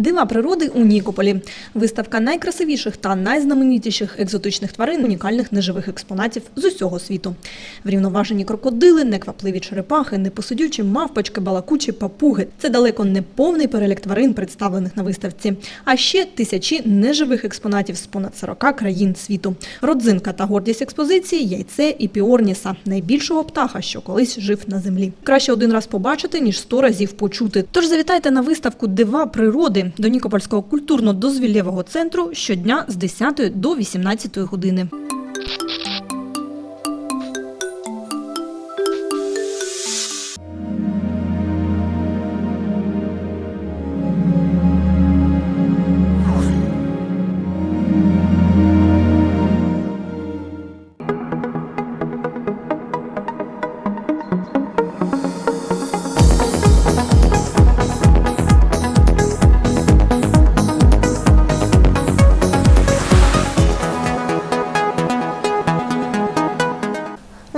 Дива природи у Нікополі. Виставка найкрасивіших та найзнаменитіших екзотичних тварин, унікальних неживих експонатів з усього світу. Врівноважені крокодили, неквапливі черепахи, непосидючі мавпочки, балакучі папуги. Це далеко не повний перелік тварин, представлених на виставці. А ще тисячі неживих експонатів з понад 40 країн світу. Родзинка та гордість експозиції яйце і піорніса, найбільшого птаха, що колись жив на землі. Краще один раз побачити, ніж сто разів почути. Тож завітайте на виставку Дива природи до Нікопольського культурно-дозвіллєвого центру щодня з 10 до 18 години.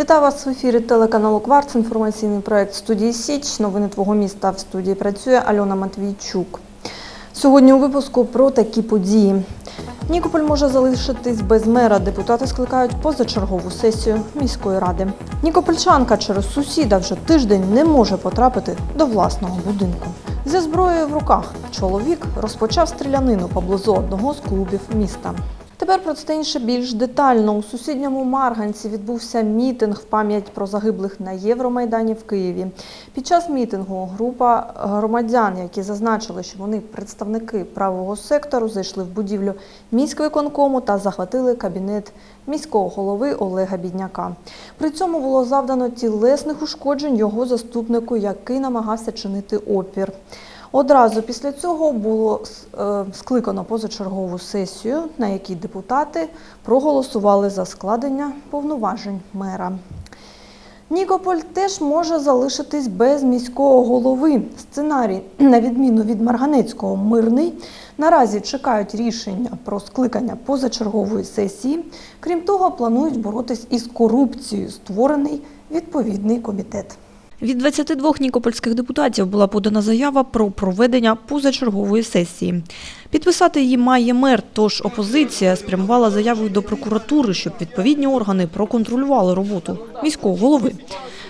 Вітаю вас в ефірі телеканалу Кварц. Інформаційний проект студії Січ. Новини твого міста в студії працює Альона Матвійчук. Сьогодні у випуску про такі події. Нікополь може залишитись без мера. Депутати скликають позачергову сесію міської ради. Нікопольчанка через сусіда вже тиждень не може потрапити до власного будинку. Зі зброєю в руках чоловік розпочав стрілянину поблизу одного з клубів міста. Тепер про це інше більш детально. У сусідньому Марганці відбувся мітинг в пам'ять про загиблих на Євромайдані в Києві. Під час мітингу група громадян, які зазначили, що вони представники правого сектору, зайшли в будівлю міськвиконкому та захватили кабінет міського голови Олега Бідняка. При цьому було завдано тілесних ушкоджень його заступнику, який намагався чинити опір. Одразу після цього було е, скликано позачергову сесію, на якій депутати проголосували за складення повноважень мера. Нікополь теж може залишитись без міського голови. Сценарій, на відміну від Марганецького, мирний. Наразі чекають рішення про скликання позачергової сесії. Крім того, планують боротись із корупцією, створений відповідний комітет. Від 22 нікопольських депутатів була подана заява про проведення позачергової сесії. Підписати її має мер, тож опозиція спрямувала заявою до прокуратури, щоб відповідні органи проконтролювали роботу міського голови.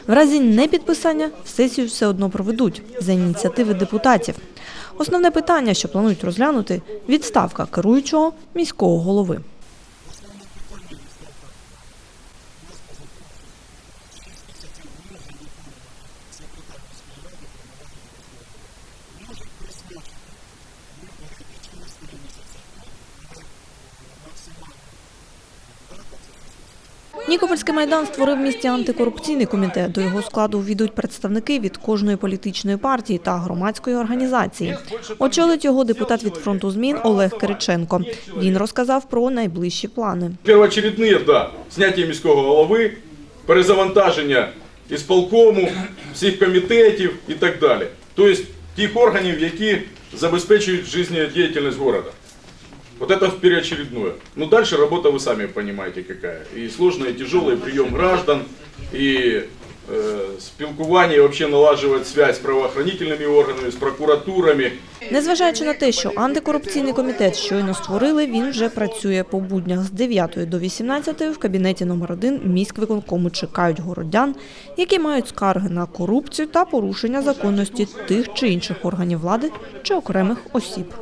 В разі непідписання сесію все одно проведуть за ініціативи депутатів. Основне питання, що планують розглянути – відставка керуючого міського голови. Нікопольський майдан створив в місті антикорупційний комітет. До його складу ввійдуть представники від кожної політичної партії та громадської організації. Очолить його депутат від фронту змін Олег Кириченко. Він розказав про найближчі плани. Первоочередні, да, зняття міського голови, перезавантаження ісполкому, всіх комітетів і так далі. Тобто тих органів, які забезпечують життєдіяльність міста. Вот это в первоочередное. Ну дальше работа вы сами понимаете какая. И сложная, и тяжелая прием граждан, и э, спілкування, и вообще налаживать связь с правоохранительными органами, с прокуратурами. Незважаючи на те, що антикорупційний комітет щойно створили, він вже працює по буднях з 9 до 18 в кабінеті номер 1 міськвиконкому чекають городян, які мають скарги на корупцію та порушення законності тих чи інших органів влади чи окремих осіб.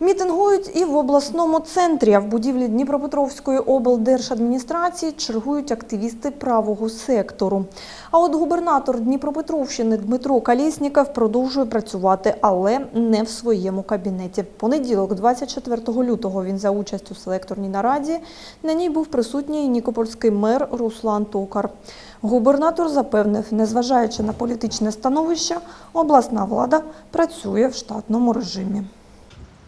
Мітингують і в обласному центрі, а в будівлі Дніпропетровської облдержадміністрації чергують активісти правого сектору. А от губернатор Дніпропетровщини Дмитро Калєсніков продовжує працювати, але не в своєму кабінеті. Понеділок, 24 лютого, він за участю в селекторній нараді. На ній був присутній нікопольський мер Руслан Токар. Губернатор запевнив, незважаючи на політичне становище, обласна влада працює в штатному режимі.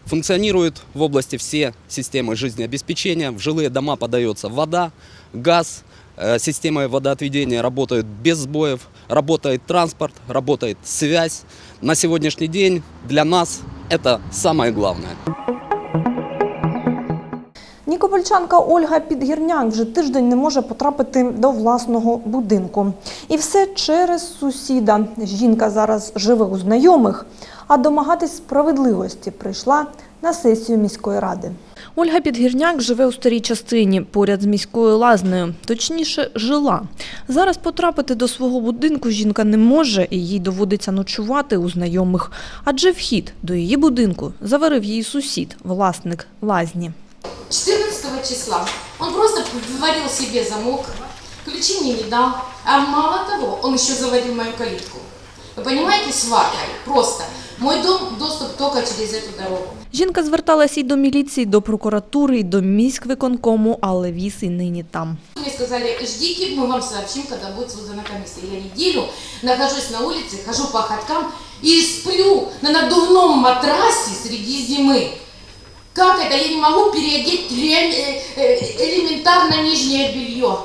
Функционируют в области все системы жизнеобеспечения. В жилые дома подается вода, газ, э, системы водоотведения работают без сбоев, работает транспорт, работает связь. На сегодняшний день для нас это самое главное. Нікопольчанка Ольга Підгірняк вже тиждень не може потрапити до власного будинку. І все через сусіда. Жінка зараз живе у знайомих, а домагатись справедливості прийшла на сесію міської ради. Ольга Підгірняк живе у старій частині поряд з міською лазнею, точніше, жила. Зараз потрапити до свого будинку жінка не може і їй доводиться ночувати у знайомих. Адже вхід до її будинку заварив її сусід, власник лазні. 14 числа он просто вварил себе замок, ключи мне не дал, а мало того, он еще заварил мою калитку. Вы понимаете, сватой, просто. Мой дом доступ только через эту дорогу. Жінка зверталась і до міліції, до прокуратури, і до міськвиконкому, але віз і нині там. Мне сказали, ждите, мы вам сообщим, когда будет создана комиссия. Я неделю нахожусь на улице, хожу по ходкам и сплю на надувном матрасе среди зимы. Как это? Я не могу переодеть ре- э, э, элементарно нижнее белье.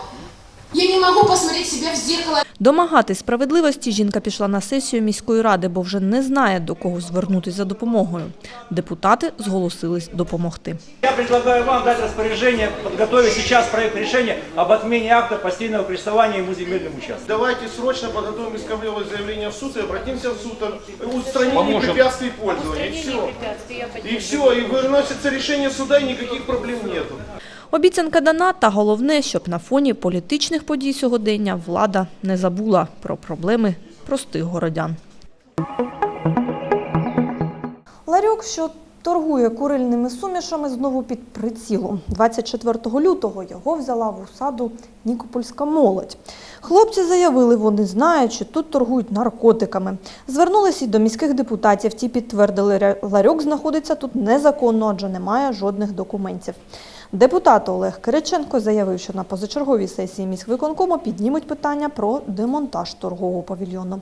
Я не могу посмотреть себя в зеркало. Домагатись справедливості жінка пішла на сесію міської ради, бо вже не знає, до кого звернутися за допомогою. Депутати зголосились допомогти. Я предлагаю вам дать распоряжение, подготовить сейчас проект решения об отмене акта постельного престования ему земельным участком. Давайте срочно подготовим исковое заявление в суд и обратимся в суд о устранении препятствий пользования. И все. И все, и выносится решение суда, и никаких проблем нету. Обіцянка дана, та головне, щоб на фоні політичних подій сьогодення влада не забула про проблеми простих городян. Ларьок, що торгує курильними сумішами, знову під прицілом. 24 лютого його взяла в усаду Нікопольська молодь. Хлопці заявили, вони знають, що тут торгують наркотиками. Звернулися й до міських депутатів. Ті підтвердили, ларьок знаходиться тут незаконно, адже немає жодних документів. Депутат Олег Кириченко заявив, що на позачерговій сесії міськвиконкому піднімуть питання про демонтаж торгового павільйону.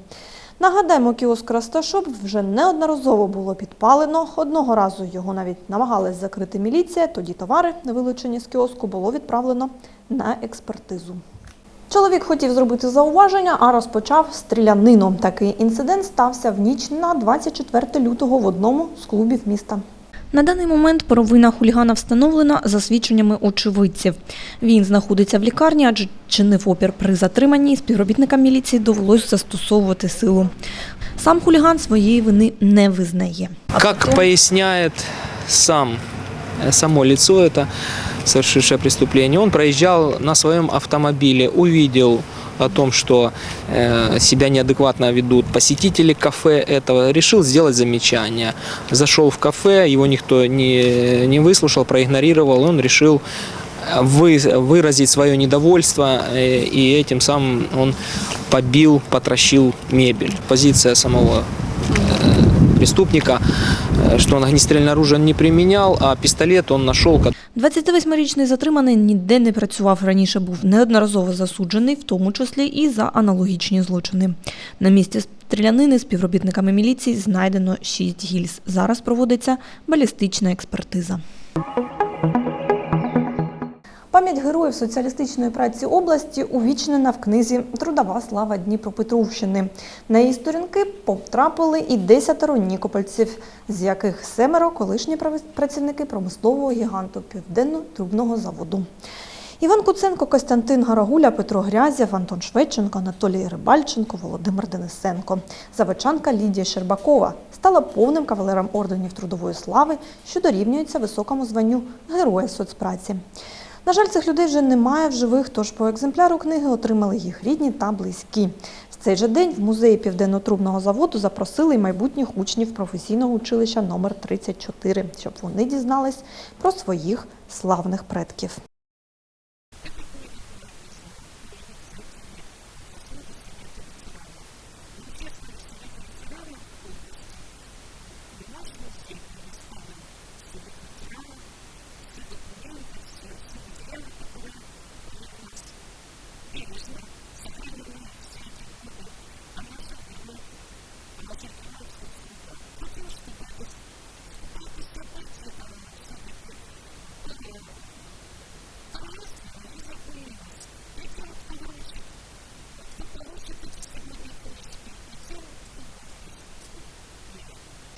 Нагадаємо, кіоск Расташоп вже неодноразово було підпалено. Одного разу його навіть намагалась закрити міліція. Тоді товари, вилучені з кіоску, було відправлено на експертизу. Чоловік хотів зробити зауваження, а розпочав стрілянину. Такий інцидент стався в ніч на 24 лютого в одному з клубів міста. На даний момент провина хулігана встановлена за свідченнями очевидців. Він знаходиться в лікарні, адже чинив опір при затриманні. і Співробітникам міліції довелось застосовувати силу. Сам хуліган своєї вини не визнає. Как поясняет сам, само лицо это, совершившее преступление, он проезжал на своем автомобиле, увидел о том, что э, себя неадекватно ведут посетители кафе этого, решил сделать замечание. Зашел в кафе, его никто не, не выслушал, проигнорировал, он решил э, вы- выразить свое недовольство, э, и этим самым он побил, потращил мебель. Позиция самого э, преступника, что он огнестрельное оружие не применял, а пистолет он нашел, 28-річний затриманий ніде не працював раніше, був неодноразово засуджений, в тому числі і за аналогічні злочини. На місці стрілянини співробітниками міліції знайдено 6 гільз. Зараз проводиться балістична експертиза. Пам'ять героїв соціалістичної праці області увічнена в книзі Трудова слава Дніпропетровщини. На її сторінки потрапили і десятеро нікопольців, з яких семеро колишні працівники промислового гіганту Південно-трубного заводу. Іван Куценко, Костянтин Гарагуля, Петро Грязєв, Антон Шведченко, Анатолій Рибальченко, Володимир Денисенко. Заводчанка Лідія Щербакова стала повним кавалером орденів Трудової слави, що дорівнюється високому званню Героя соцпраці. На жаль, цих людей вже немає в живих, тож по екземпляру книги отримали їх рідні та близькі. В цей же день в музеї Південно-Трубного заводу запросили й майбутніх учнів професійного училища номер 34, щоб вони дізнались про своїх славних предків. Thank you.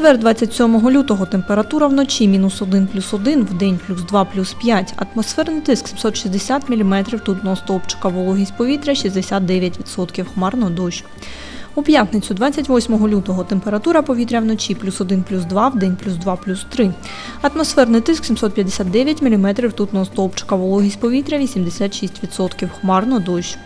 Четвер, 27 лютого, температура вночі мінус 1 плюс 1, в день плюс 2 плюс 5, атмосферний тиск 760 мм, тутного стовпчика, вологість повітря 69%, хмарно дощ. У п'ятницю, 28 лютого, температура повітря вночі плюс 1 плюс 2, в день плюс 2 плюс 3. Атмосферний тиск 759 мм, ртутного стовпчика, вологість повітря 86%, хмарно дощ.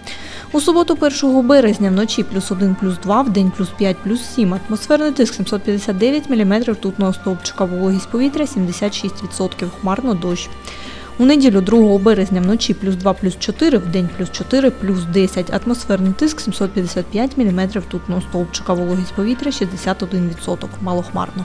У суботу 1 березня вночі плюс 1 плюс 2, в день плюс 5 плюс 7. Атмосферний тиск 759 мм, ртутного стовпчика, вологість повітря 76%, хмарно дощ. У неділю 2 березня вночі плюс 2 плюс 4, в день плюс 4 плюс 10. Атмосферний тиск 755 мм, ртутного стовпчика, вологість повітря 61%, малохмарно.